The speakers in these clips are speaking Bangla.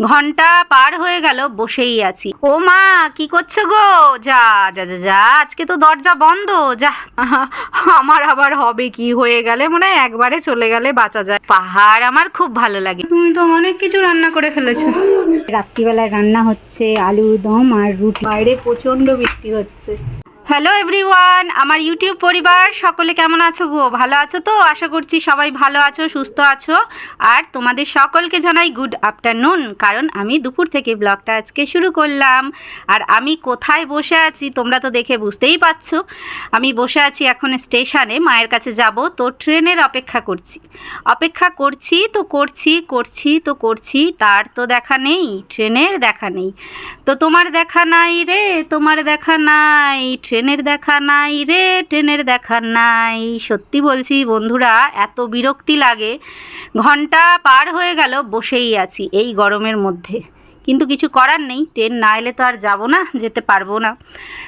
ঘণ্টা পার হয়ে গেল বসেই আছি। ও মা কি করছ গো? যা যা যা যা আজকে তো দরজা বন্ধ। যা আমার আবার হবে কি? হয়ে গেলে মনে হয় একবারে চলে গেলে বাঁচা যায়। পাহাড় আমার খুব ভালো লাগে। তুমি তো অনেক কিছু রান্না করে ফেলেছো। রাত্রিবেলায় রান্না হচ্ছে আলুর দম আর রুটি। বাইরে প্রচণ্ড বৃষ্টি হচ্ছে। হ্যালো এভরিওয়ান আমার ইউটিউব পরিবার, সকলে কেমন আছো গো? ভালো আছো তো? আশা করছি সবাই ভালো আছো, সুস্থ আছো। আর তোমাদের সকলকে জানাই গুড আফটারনুন কারণ আমি দুপুর থেকে ব্লগটা আজকে শুরু করলাম। আর আমি কোথায় বসে আছি তোমরা তো দেখে বুঝতেই পারছ। আমি বসে আছি এখন স্টেশনে, মায়ের কাছে যাব, তো ট্রেনের অপেক্ষা করছি। অপেক্ষা করছি তো করছি করছি তো করছি, তার তো দেখা নেই, ট্রেনের দেখা নেই। তো তোমার দেখা নাই রে, তোমার দেখা নাই ট্রেনের দেখা নাই রে, ট্রেনের দেখা নাই। সত্যি বলছি বন্ধুরা, এত বিরক্তি লাগে। ঘণ্টা পার হয়ে গেল, বসেই আছি এই গরমের মধ্যে। কিন্তু কিছু করার নেই, ট্রেন না এলে তো আর যাব না, যেতে পারব না।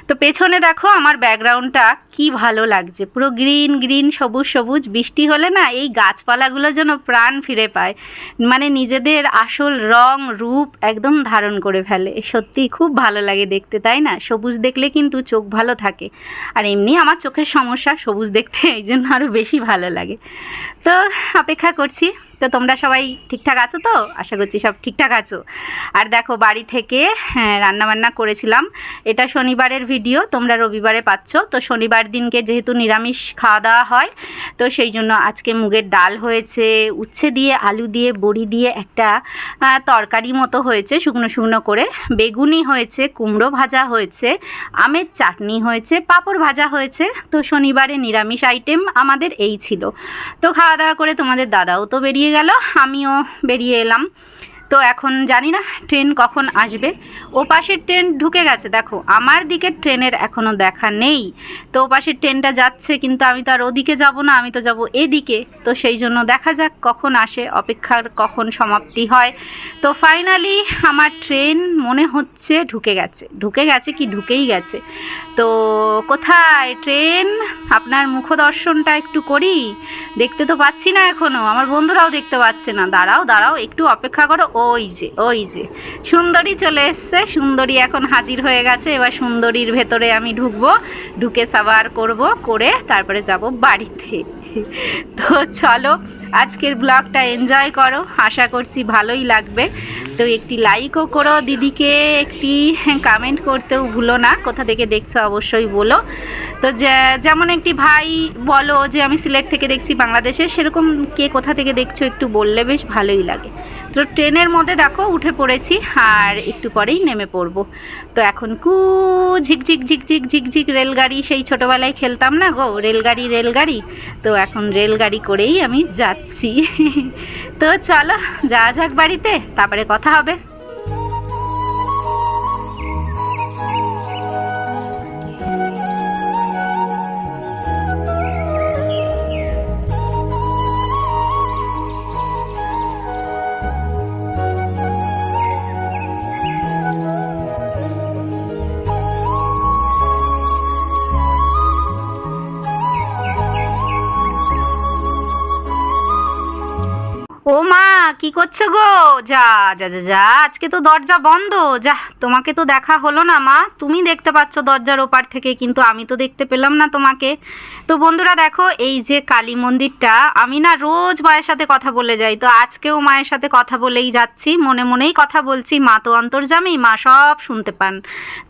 তো পেছনে দেখো আমার ব্যাকগ্রাউন্ডটা কি ভালো লাগছে, পুরো গ্রিন গ্রিন, সবুজ সবুজ, বৃষ্টি হলে না এই গাছপালাগুলো যেন প্রাণ ফিরে পায়। মানে নিজেদের আসল রং, রূপ একদম ধারণ করে ফেলে। সত্যি খুব ভালো লাগে দেখতে, তাই না? সবুজ দেখলে কিন্তু চোখ ভালো থাকে। আর এমনি আমার চোখের সমস্যা সবুজ দেখতে এই জন্য আরও বেশি ভালো লাগে। তো অপেক্ষা করছি। তো তোমরা সবাই ঠিকঠাক আছো তো? আশা করছি সব ঠিকঠাক আছো। আর দেখো বাড়ি থেকে হ্যাঁ, রান্নাবান্না করেছিলাম। এটা শনিবারের ভিডিও তোমরা রবিবারে পাচ্ছ। তো শনিবার দিনকে যেহেতু নিরামিষ খাওয়া দাওয়া হয় তো সেই জন্য আজকে মুগের ডাল হয়েছে উচ্ছে দিয়ে আলু দিয়ে বড়ি দিয়ে একটা তরকারি মতো হয়েছে শুকনো শুকনো করে। বেগুনি হয়েছে কুমড়ো ভাজা হয়েছে আমের চাটনি হয়েছে পাঁপড় ভাজা হয়েছে। তো শনিবারে নিরামিষ আইটেম আমাদের এই ছিল। তো খাওয়া দাওয়া করে তোমাদের দাদাও তো বেরিয়ে গেল আমিও বেরিয়ে এলাম। তো এখন জানি না ট্রেন কখন আসবে। ও পাশের ট্রেন ঢুকে গেছে, দেখো। আমার দিকের ট্রেনের এখনও দেখা নেই। তো ও পাশের ট্রেনটা যাচ্ছে, কিন্তু আমি তো আর ওদিকে যাব না, আমি তো যাব এদিকে। তো সেই জন্য দেখা যাক কখন আসে, অপেক্ষার কখন সমাপ্তি হয়। তো ফাইনালি আমার ট্রেন মনে হচ্ছে ঢুকে গেছে। ঢুকে গেছে কি? ঢুকেই গেছে। তো কোথায় ট্রেন? আপনার মুখদর্শনটা একটু করি। দেখতে তো পাচ্ছি না এখনও, আমার বন্ধুরাও দেখতে পাচ্ছে না। দাঁড়াও দাঁড়াও, একটু অপেক্ষা করো। ওই যে ওই যে। সুন্দরী চলে এসছে। সুন্দরী এখন হাজির হয়ে গেছে। এবার সুন্দরীর ভেতরে আমি ঢুকবো। ঢুকে সাবার করব, করে তারপরে যাব বাড়িতে। তো চলো আজকের ব্লগটা এনজয় করো, আশা করছি ভালোই লাগবে। তো একটি লাইকও করো, দিদিকে একটি কমেন্ট করতেও ভুলো না, কোথা থেকে দেখছ অবশ্যই বলো। তো যেমন একটি ভাই বলো যে, আমি সিলেট থেকে দেখছি বাংলাদেশে সেরকম কে কোথা থেকে দেখছ একটু বললে বেশ ভালোই লাগে। তো ট্রেনের মধ্যে দেখো, উঠে পড়েছি, আর একটু পরেই নেমে পড়ব। তো এখন কু ঝিকঝিক ঝিকঝিক ঝিকঝিক রেলগাড়ি, সেই ছোটোবেলায় খেলতাম না গো, রেলগাড়ি রেলগাড়ি। তো এখন রেলগাড়ি করেই আমি যাচ্ছি। তো চলো যা যাক বাড়িতে তারপরে কথা হবে। করছ গো? যা যা যা যা, আজকে তো দরজা বন্ধ। যা, তোমাকে তো দেখা হলো না, মা। তুমি দেখতে পাচ্ছ দরজার ওপার থেকে, কিন্তু আমি তো দেখতে পেলাম না তোমাকে। তো বন্ধুরা দেখো, এই যে কালী মন্দিরটা, আমি না রোজ মায়ের সাথে কথা বলে যাই। তো আজকেও মায়ের সাথে কথা বলেই যাচ্ছি, মনে মনেই কথা বলছি। মা তো অন্তর্জামী, মা সব শুনতে পান।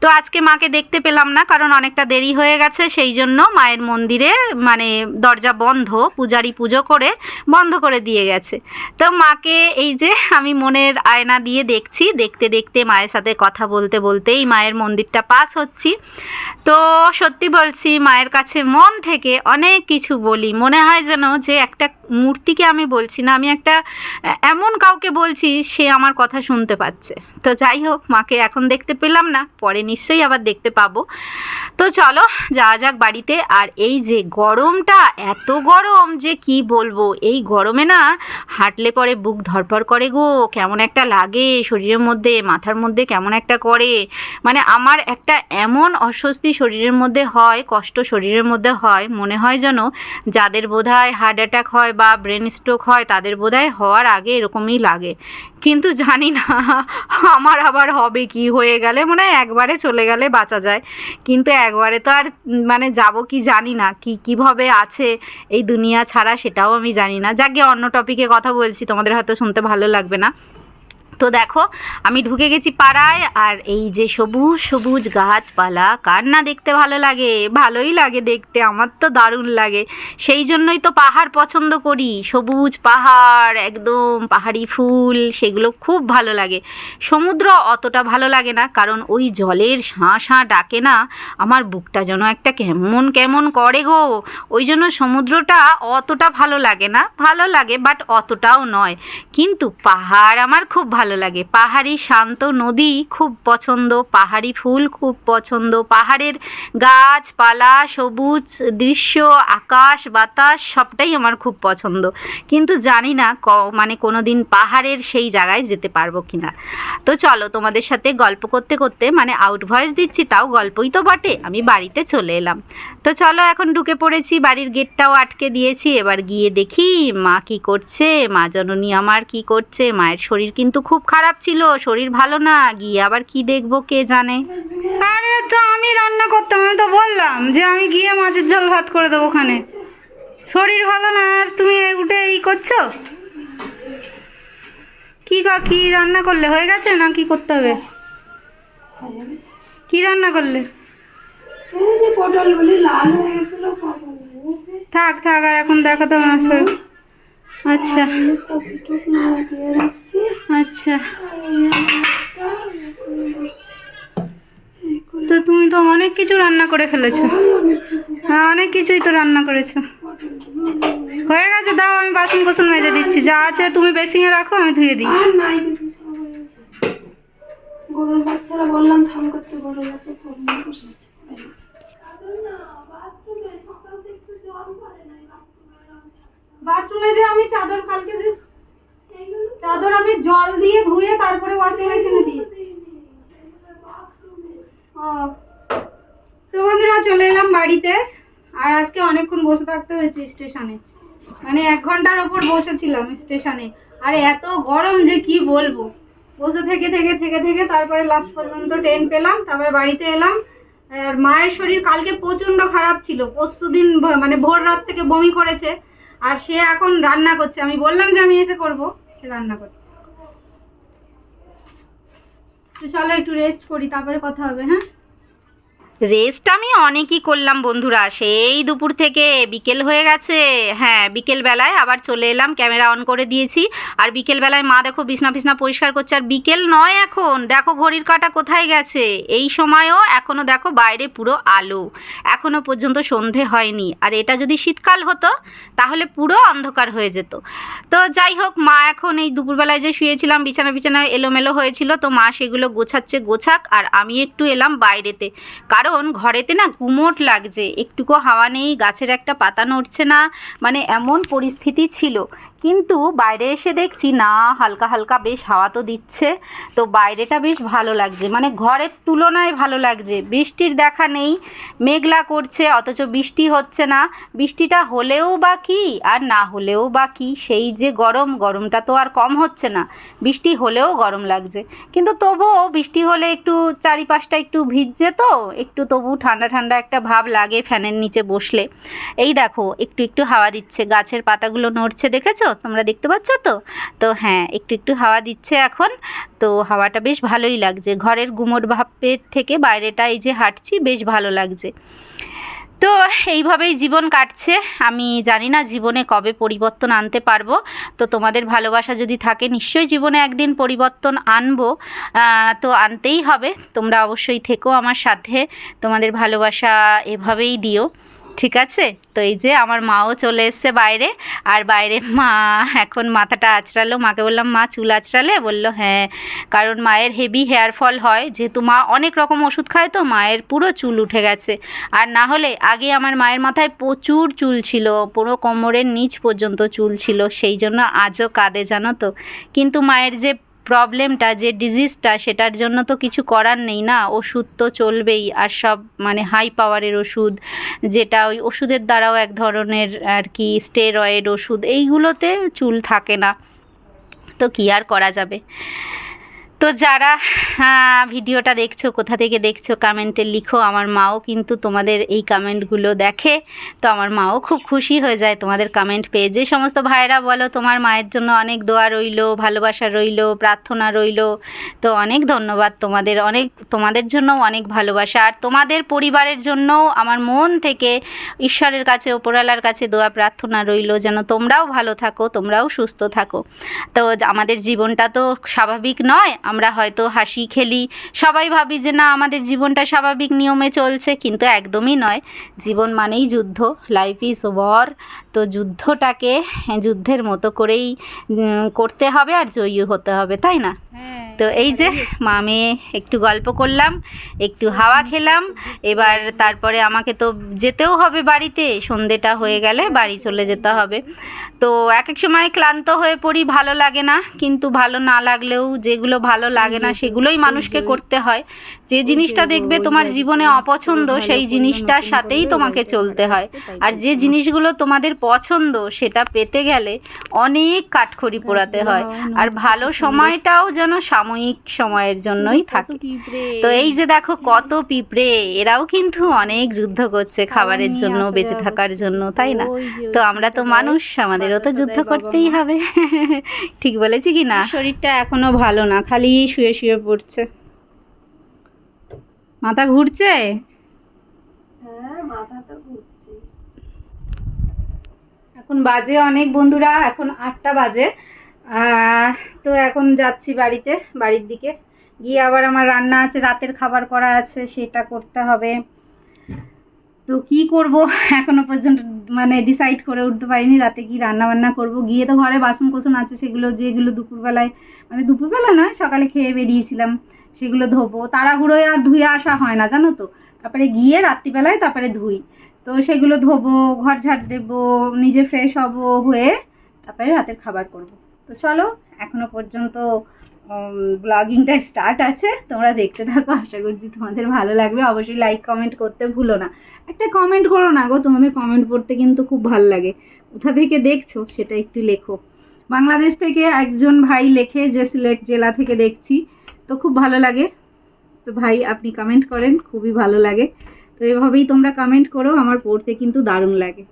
তো আজকে মাকে দেখতে পেলাম না, কারণ অনেকটা দেরি হয়ে গেছে, সেই জন্য মায়ের মন্দিরে মানে দরজা বন্ধ, পূজারি পুজো করে বন্ধ করে দিয়ে গেছে। তো মাকে এই যে আমি মনের আয়না দিয়ে দেখছি, দেখতে দেখতে মায়ের সাথে কথা বলতে বলতেই মায়ের মন্দিরটা পাস হচ্ছি। তো সত্যি বলছি, মায়ের কাছে মন থেকে অনেক কিছু বলি। মনে হয় যেন যে একটা মূর্তিকে আমি বলছি না, আমি একটা, এমন কাউকে বলছি সে আমার কথা শুনতে পাচ্ছে। তো যাই হোক, মাকে এখন দেখতে পেলাম না, পরে নিশ্চয়ই আবার দেখতে পাবো। তো চলো, যাওয়া যাক বাড়িতে। আর এই যে গরমটা, এত গরম যে কি বলব, এই গরমে না হাঁটলে পরে বুক ধরপড় করে গো, কেমন একটা লাগে শরীরের মধ্যে, মাথার মধ্যে কেমন একটা করে। মানে আমার একটা এমন অস্বস্তি শরীরের মধ্যে হয়, কষ্ট শরীরের মধ্যে হয়, মনে হয় যেন যাদের বোধহয় হার্ট অ্যাটাক হয় বা ব্রেন স্ট্রোক হয়, তাদের বোধহয় হওয়ার আগে এরকমই লাগে। কিন্তু জানি না, আমার আবার হবে কি? হয়ে গেলে মনে একবারে চলে গেলে বাঁচা যায়। কিন্তু একবারে তো আর মানে যাব কি জানি না, কি, কীভাবে আছে এই দুনিয়া ছাড়া সেটাও আমি জানি না। যাকে অন্য টপিকে কথা বলছি, তোমাদের হয়তো শুনতে ভালো লাগবে না। তো দেখো, আমি ঢুকে গেছি পাড়ায় আর এই যে সবুজ সবুজ গাছপালা, কার না দেখতে ভালো লাগে? ভালোই লাগে দেখতে, আমার তো দারুণ লাগে। সেই জন্যই তো পাহাড় পছন্দ করি। সবুজ পাহাড়, একদম পাহাড়ি ফুল, সেগুলো খুব ভালো লাগে। সমুদ্র অতটা ভালো লাগে না, কারণ ওই জলের শাঁ শাঁ ডাকে না, আমার বুকটা যেন একটা কেমন কেমন করে গো। ওই জন্য সমুদ্রটা অতটা ভালো লাগে না, ভালো লাগে বাট অতটাও নয়। কিন্তু পাহাড় আমার খুব ভালো লাগে। পাহাড়ি শান্ত নদী খুব পছন্দ। পাহাড়ি ফুল খুব পছন্দ। পাহাড়ের গাছপালা, সবুজ দৃশ্য, আকাশ, বাতাস সবটাই আমার খুব পছন্দ। কিন্তু জানি না ক মানে কোনো দিন পাহাড়ের সেই জায়গায় যেতে পারব কি না তো চলো তোমাদের সাথে গল্প করতে করতে মানে আউট ভয়েস দিচ্ছি, তাও গল্পই তো বটে। আমি বাড়িতে চলে এলাম। তো চলো এখন ঢুকে পড়েছি, বাড়ির গেটটাও আটকে দিয়েছি। এবার গিয়ে দেখি মা কি করছে, মা জননী আমার কি করছে, মায়ের শরীর কিন্তু খুব খারাপ ছিল শরীর ভালো না গিয়ে আবার কি দেখব কে জানে? আরে তো আমি রান্না করতাম আমি তো বললাম যে আমি গিয়ে মাছের ঝোল ভাত করে দেবো ওখানে। শরীর ভালো না আর তুমি উঠে এই করছ? কি কা- কি রান্না করলে? হয়ে গেছে না কি করতে হবে? কি রান্না করলে? এই যে লাল হয়ে গেছিল থাক থাক আর এখন দেখো তো আমার শরীর আচ্ছা। আচ্ছা। তো তুমি তো অনেক কিছু রান্না করে ফেলেছো। হ্যাঁ অনেক কিছুই তো রান্না করেছ। হয়ে গেছে দাও আমি বাসন কোসন মেজে দিচ্ছি। যা আছে তুমি বেসিংয়ে রাখো আমি ধুয়ে দিই। হয়ে। গরুর বাচ্চারা বললাম স্নান করতে গরুর বাচ্চা পড়ে বসে আছে পড়ে না। বাথরুমে যে আমি চাদর কালকে যে চাদর আমি জল দিয়ে ধুয়ে তারপরে ওয়াশিং মেশিনে দিয়েছি। ও। তো বন্ধুরা, চলে এলাম বাড়িতে। আর আজকে অনেকক্ষণ বসে থাকতে হয়েছে স্টেশনে। মানে এক ঘণ্টার ওপর বসেছিলাম স্টেশনে। আর এত গরম যে কি বলব। বসে থেকে থেকে থেকে থেকে তারপরে লাস্ট পর্যন্ত ট্রেন পেলাম, তারপরে বাড়িতে এলাম। আর মায়ের শরীর কালকে প্রচণ্ড খারাপ ছিল। পরশু দিন মানে ভোর রাত থেকে বমি করেছে। আর সে এখন রান্না করছে। আমি বললাম যে আমি এসে করব, সে রান্না করছে। তো চলো একটু রেস্ট করি, তারপরে কথা হবে হ্যাঁ? রেস্ট আমি অনেকই করলাম বন্ধুরা। সেই দুপুর থেকে বিকেল হয়ে গেছে। হ্যাঁ বিকেল বেলায় আবার চলে এলাম, ক্যামেরা অন করে দিয়েছি। আর বিকেল বেলায় মা দেখো বিছনা ফিছনা পরিষ্কার করছে। আর বিকেল নয় এখন। দেখো ঘড়ির কাটা কোথায় গেছে? এই সময়ও এখনও দেখো বাইরে পুরো আলো। এখনও পর্যন্ত সন্ধে হয়নি। আর এটা যদি শীতকাল হতো, তাহলে পুরো অন্ধকার হয়ে যেত। তো যাই হোক, মা এখন এই দুপুরবেলায় যে শুয়েছিলাম, বিছানা বিছানা এলোমেলো হয়েছিল, তো মা সেগুলো গোছাচ্ছে গোছাক, আর আমি একটু এলাম বাইরেতে। কারণ ঘরেতে না গুমোট লাগছে। একটুকু হাওয়া নেই, গাছের একটা পাতা নড়ছে না। মানে এমন পরিস্থিতি ছিল কিন্তু বাইরে এসে দেখছি, না, হালকা হালকা বেশ হাওয়া তো দিচ্ছে। তো বাইরেটা বেশ ভালো লাগছে। মানে ঘরের তুলনায় ভালো লাগছে। বৃষ্টির দেখা নেই, মেঘলা করছে, অথচ বৃষ্টি হচ্ছে না। বৃষ্টিটা হলেও বা কি, আর না হলেও বা কি, সেই যে গরম, গরমটা তো আর কম হচ্ছে না। বৃষ্টি হলেও গরম লাগছে। কিন্তু তবুও বৃষ্টি হলে একটু চারিপাশটা একটু ভিজছে তো, একটু তবু ঠান্ডা ঠান্ডা একটা ভাব লাগে ফ্যানের নিচে বসলে। এই দেখো, একটু একটু হাওয়া দিচ্ছে, গাছের পাতাগুলো নড়ছে, দেখেছ? তোমরা দেখতে পাচ্ছ তো? তো হ্যাঁ একটু একটু হাওয়া দিচ্ছে এখন। তো হাওয়াটা বেশ ভালোই লাগছে। ঘরের গুমোট ভাবের থেকে বাইরেটা এই যে হাঁটছি, বেশ ভালো লাগছে। তো এইভাবেই জীবন কাটছে। আমি জানি না জীবনে কবে পরিবর্তন আনতে পারব। তো তোমাদের ভালোবাসা যদি থাকে, নিশ্চয়ই জীবনে একদিন পরিবর্তন আনব। তো আনতেই হবে। তোমরা অবশ্যই থেকো আমার সাথে। তোমাদের ভালোবাসা এভাবেই দিও। ঠিক আছে? তো এই যে আমার মাও চলে এসছে বাইরে। আর বাইরে মা এখন মাথাটা আঁচড়ালো মাকে বললাম, মা, চুল আঁচড়ালে বলল হ্যাঁ কারণ মায়ের হেভি হেয়ার ফল হয়। যেহেতু মা অনেক রকম ওষুধ খায় তো মায়ের পুরো চুল উঠে গেছে। আর না হলে আগে আমার মায়ের মাথায় প্রচুর চুল ছিল। পুরো কোমরের নিচ পর্যন্ত চুল ছিল। সেই জন্য আজও কাঁদে, জানো তো? কিন্তু মায়ের যে প্রবলেমটা, যে ডিজিজটা সেটার জন্য তো কিছু করার নেই না। ওষুধ তো চলবেই, আর সব মানে হাই পাওয়ারের ওষুধ, যেটা ওই ওষুধের দ্বারাও এক ধরনের আর কি স্টেরয়েড ওষুধ, এইগুলোতে চুল থাকে না। তো কি আর করা যাবে? তো যারা ভিডিওটা দেখছ, কোথা থেকে দেখছ, কমেন্টে লিখো। আমার মাও কিন্তু তোমাদের এই কমেন্টগুলো দেখে, তো আমার মাও খুব খুশি হয়ে যায় তোমাদের কমেন্ট পেয়ে। যে সমস্ত ভাইয়েরা বলো, তোমার মায়ের জন্য অনেক দোয়া রইল, ভালোবাসা রইল, প্রার্থনা রইল। তো অনেক ধন্যবাদ তোমাদের, অনেক, তোমাদের জন্যও অনেক ভালোবাসা। আর তোমাদের পরিবারের জন্যও আমার মন থেকে ঈশ্বরের কাছে ওপরওয়ালার কাছে দোয়া, প্রার্থনা রইল, যেন তোমরাও ভালো থাকো, তোমরাও সুস্থ থাকো। তো আমাদের জীবনটা তো স্বাভাবিক নয় আমরা হয়তো হাসি খেলি। সবাই ভাবি যে না, আমাদের জীবনটা স্বাভাবিক নিয়মে চলছে, কিন্তু একদমই নয়। জীবন মানেই যুদ্ধ। লাইফ ইজ ওয়ার তো যুদ্ধটাকে যুদ্ধের মতো করেই করতে হবে আর জয়ী হতে হবে তাই না? তো এই যে মা মেয়ে একটু গল্প করলাম একটু হাওয়া খেলাম এবার তারপরে আমাকে তো যেতেও হবে বাড়িতে সন্ধেটা হয়ে গেলে বাড়ি চলে যেতে হবে। তো এক এক সময় ক্লান্ত হয়ে পড়ি ভালো লাগে না কিন্তু ভালো না লাগলেও যেগুলো ভালো লাগে না সেগুলোই মানুষকে করতে হয়। যে জিনিসটা দেখবে তোমার জীবনে অপছন্দ সেই জিনিসটার সাথেই তোমাকে চলতে হয়। আর যে জিনিসগুলো তোমাদের পছন্দ সেটা পেতে গেলে অনেক কাঠখড়ি পোড়াতে হয়। আর ভালো সময়টাও যেন সাময়িক সময়ের জন্যই থাকে। তো এই যে দেখো কত পিঁপড়ে এরাও কিন্তু অনেক যুদ্ধ করছে খাবারের জন্য বেঁচে থাকার জন্য তাই না? তো আমরা তো মানুষ আমাদেরও তো যুদ্ধ করতেই হবে। ঠিক বলেছি কি না? শরীরটা এখনও ভালো না খালি শুয়ে শুয়ে পড়ছে। মাথা ঘুরছে হ্যাঁ মাথা তো ঘুরছে এখন বাজে অনেক বন্ধুরা, এখন আটটা বাজে। তো এখন যাচ্ছি বাড়িতে, বাড়ির দিকে। গিয়ে আবার আমার রান্না আছে, রাতের খাবার করা আছে, সেটা করতে হবে। তো কি করব? এখনও পর্যন্ত মানে ডিসাইড করে উঠতে পারিনি, রাতে কি রান্না বান্না করব। গিয়ে তো ঘরে বাসন কোসন আছে, সেগুলো, যেগুলো দুপুরবেলায় মানে দুপুরবেলা নয়, সকালে খেয়ে বেরিয়েছিলাম, সেগুলো ধোবো। তাড়াহুড়োয় আর ধুয়ে আসা হয় না, জানো তো? তারপরে গিয়ে রাত্রিবেলায় তারপরে ধুই। তো সেগুলো ধোবো, ঘর ঝাড় দেবো, নিজে ফ্রেশ হব, হয়ে তারপরে রাতের খাবার করব। তো চলো, এখনও পর্যন্ত ব্লগিংটা স্টার্ট আছে। তোমরা দেখতে থাকো, আশা করছি তোমাদের ভালো লাগবে। অবশ্যই লাইক কমেন্ট করতে ভুলো না। একটা কমেন্ট করো না গো, তোমাদের কমেন্ট পড়তে কিন্তু খুব ভালো লাগে। কোথা থেকে দেখছ সেটা একটু লেখো। বাংলাদেশ থেকে একজন ভাই লেখে যে সিলেট জেলা থেকে দেখছি, তো খুব ভালো লাগে। তো ভাই, আপনি কমেন্ট করেন, খুবই ভালো লাগে। তো এভাবেই তোমরা কমেন্ট করো আমার পড়তে কিন্তু দারুণ লাগে।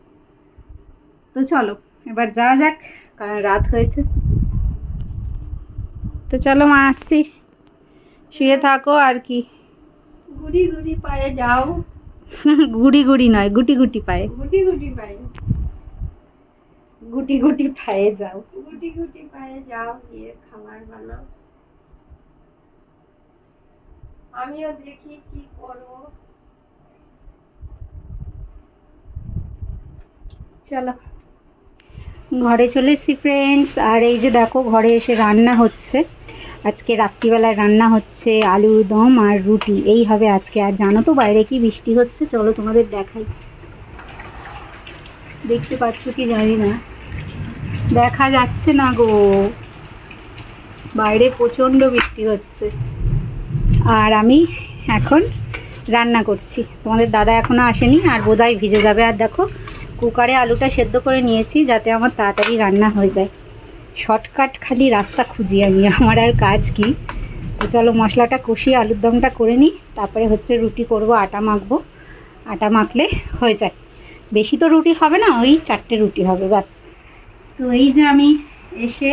তো চলো এবার যা যাক কারণ রাত হয়েছে। তো চলো মা আসছি। শুয়ে থাকো আর কি। গুড়ি গুড়ি পায়ে যাও। গুড়ি গুড়ি নয় গুটি গুটি পায়ে। গুটি গুটি পায়ে। গুটি গুটি পায়ে যাও। গুটি গুটি পায়ে যাও গিয়ে খাবার বানাও। আমিও দেখি কি করব। চলো। ঘরে চলে এসেছি ফ্রেন্ডস আর এই যে দেখো, ঘরে এসে রান্না হচ্ছে। আজকে রাত্রিবেলায় রান্না হচ্ছে আলুর দম আর রুটি। এই হবে আজকে। আর জানো তো বাইরে কি বৃষ্টি হচ্ছে? চলো তোমাদের দেখাই। দেখতে পাচ্ছ কি জানি না। দেখা যাচ্ছে না গো। বাইরে প্রচণ্ড বৃষ্টি হচ্ছে। আর আমি এখন রান্না করছি। তোমাদের দাদা এখনও আসেনি, আর বোধহয় ভিজে যাবে। আর দেখো কুকারে আলুটা সেদ্ধ করে নিয়েছি যাতে আমার তাড়াতাড়ি রান্না হয়ে যায়। শর্টকাট খালি রাস্তা খুঁজি আমি, আমার আর কাজ কি? তো চলো মশলাটা কষিয়ে আলুর দমটা করে নিই, তারপরে হচ্ছে রুটি করব, আটা মাখবো। আটা মাখলে হয়ে যায়। বেশি তো রুটি হবে না, ওই চারটে রুটি হবে ব্যাস। তো এই যে আমি এসে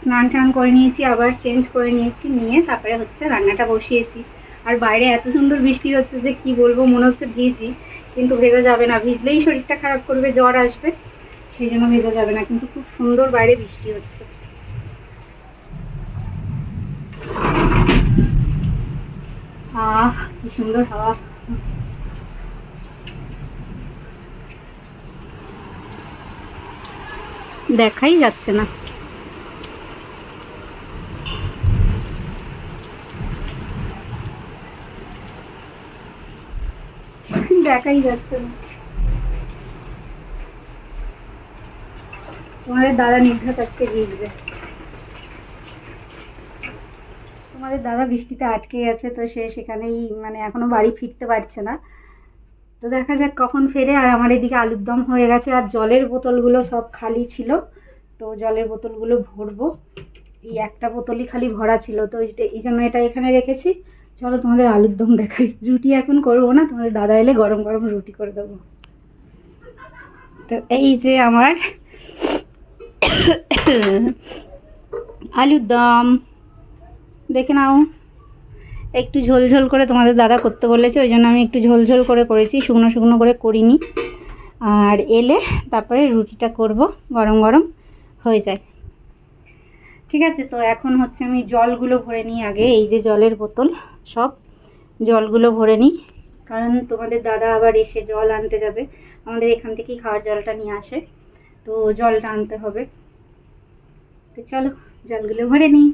স্নান টান করে নিয়েছি, আবার চেঞ্জ করে নিয়েছি, নিয়ে তারপরে হচ্ছে রান্নাটা বসিয়েছি। আর বাইরে এত সুন্দর বৃষ্টি হচ্ছে যে কি বলব, মনে হচ্ছে ভিজি। কিন্তু ভেজা যাবে না। ভিজলেই শরীরটা খারাপ করবে, জ্বর আসবে, সেই জন্য ভেজা যাবে না। কিন্তু খুব সুন্দর বাইরে বৃষ্টি হচ্ছে। আহ, কি সুন্দর হাওয়া। দেখাই যাচ্ছে না। দেখাই যাচ্ছে। তোমাদের দাদা নির্ঘাত আজকে ভিজবে। তোমাদের দাদা বৃষ্টিতে আটকে গেছে তো সে সেখানেই মানে এখনও বাড়ি ফিরতে পারছে না। তো দেখা যাক কখন ফেরে। আর আমার এদিকে আলুর দম হয়ে গেছে, আর জলের বোতলগুলো সব খালি ছিল। তো জলের বোতলগুলো ভরবো। এই একটা বোতলই খালি ভরা ছিল, তো এই জন্য এটা এখানে রেখেছি। চলো তোমাদের আলুর দম দেখাই। রুটি এখন করব না, তোমাদের দাদা এলে গরম গরম রুটি করে দেবো। তো এই যে আমার আলুর দম। দেখে নাও, একটু ঝোল ঝোল করে তোমাদের দাদা করতে বলেছে, ওই জন্য আমি একটু ঝোল ঝোল করে করেছি, শুকনো শুকনো করে করিনি। আর এলে তারপরে রুটিটা করব, গরম গরম হয়ে যায়। ঠিক আছে, তো এখন হচ্ছে আমি জলগুলো ভরে নিই আগে, এই যে জলের বোতল। সব। জলগুলো ভরে নিই। কারণ তোমাদের দাদা আবার এসে জল আনতে যাবে। আমাদের এখান থেকেই খাওয়ার জলটা নিয়ে আসে। তো জলটা আনতে হবে। তো চলো, জলগুলো ভরে নিই।